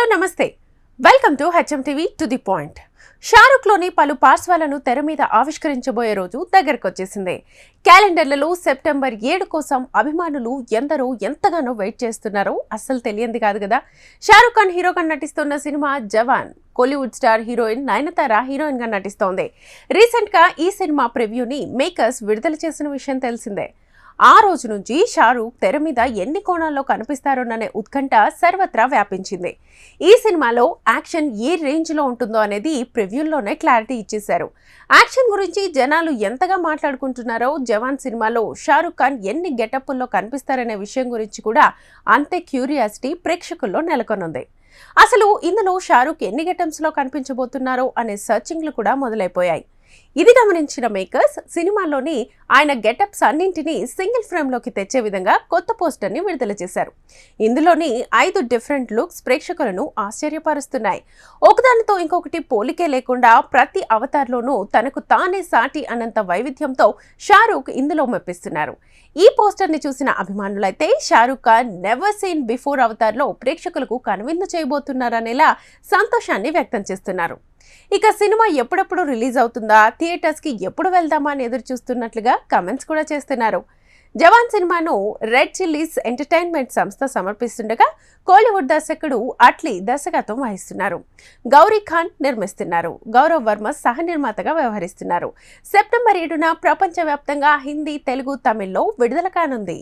Hello నమస్తే. Welcome to HM TV to the point. షారుఖ్లోని పలు పార్శ్వాలను తెర మీద ఆవిష్కరించబోయే రోజు దగ్గరకు వచ్చేసింది క్యాలెండర్లలో సెప్టెంబర్ ఏడు కోసం అభిమానులు ఎందరో ఎంతగానో వెయిట్ చేస్తున్నారో అస్సలు తెలియంది కాదు కదా. షారుఖ్ ఖాన్ హీరోగా నటిస్తున్న cinema Jawan Kollywood star heroine Nayanthara హీరోయిన్గా నటిస్తోంది. రీసెంట్గా ఈ సినిమా ప్రివ్యూని మేకర్స్ విడుదల చేసిన విషయం తెలిసిందే. ఆ రోజు నుంచి షారూక్ తెర మీద ఎన్ని కోణాల్లో కనిపిస్తారోననే ఉత్కంఠ సర్వత్రా వ్యాపించింది. ఈ సినిమాలో యాక్షన్ ఏ రేంజ్లో ఉంటుందో అనేది ప్రివ్యూల్లోనే క్లారిటీ ఇచ్చేశారు. యాక్షన్ గురించి జనాలు ఎంతగా మాట్లాడుకుంటున్నారో జవాన్ సినిమాలో షారూక్ ఖాన్ ఎన్ని గెటప్పుల్లో కనిపిస్తారనే విషయం గురించి కూడా అంతే క్యూరియాసిటీ ప్రేక్షకుల్లో నెలకొనుంది. అసలు ఇందులో షారూక్ ఎన్ని గెటమ్స్లో కనిపించబోతున్నారో అనే సర్చింగ్లు కూడా మొదలైపోయాయి. ఇది గమనించిన మేకర్స్ సినిమాలోని ఆయన గెటప్స్ అన్నింటినీ సింగిల్ ఫ్రేమ్లోకి తెచ్చే విధంగా కొత్త పోస్టర్ని విడుదల చేశారు. ఇందులోని ఐదు డిఫరెంట్ లుక్స్ ప్రేక్షకులను ఆశ్చర్యపరుస్తున్నాయి. ఒకదానితో ఇంకొకటి పోలికే లేకుండా ప్రతి అవతార్లోనూ తనకు తానే సాటి అన్నంత వైవిధ్యంతో షారూక్ ఇందులో మెప్పిస్తున్నారు. ఈ పోస్టర్ని చూసిన అభిమానులైతే Shahrukh Khan never seen before అవతార్లో ప్రేక్షకులకు కనువిందు చేయబోతున్నారనేలా సంతోషాన్ని వ్యక్తం చేస్తున్నారు. ఇక సినిమా ఎప్పుడెప్పుడు రిలీజ్ అవుతుందా? థియేటర్స్కి ఎప్పుడు వెళ్దామా అని ఎదురు చూస్తున్నట్లుగా కమెంట్స్ కూడా చేస్తున్నారు. జవాన్ సినిమాను రెడ్ చిల్లీస్ ఎంటర్టైన్మెంట్ సంస్థ సమర్పిస్తుండగా కోలీవుడ్ దర్శకుడు అట్లీ దర్శకత్వం వహిస్తున్నారు. గౌరీ ఖాన్ నిర్మిస్తున్నారు. గౌరవ్ వర్మ సహ నిర్మాతగా వ్యవహరిస్తున్నారు. సెప్టెంబర్ ఏడున ప్రపంచవ్యాప్తంగా హిందీ తెలుగు తమిళ్ళో విడుదల కానుంది.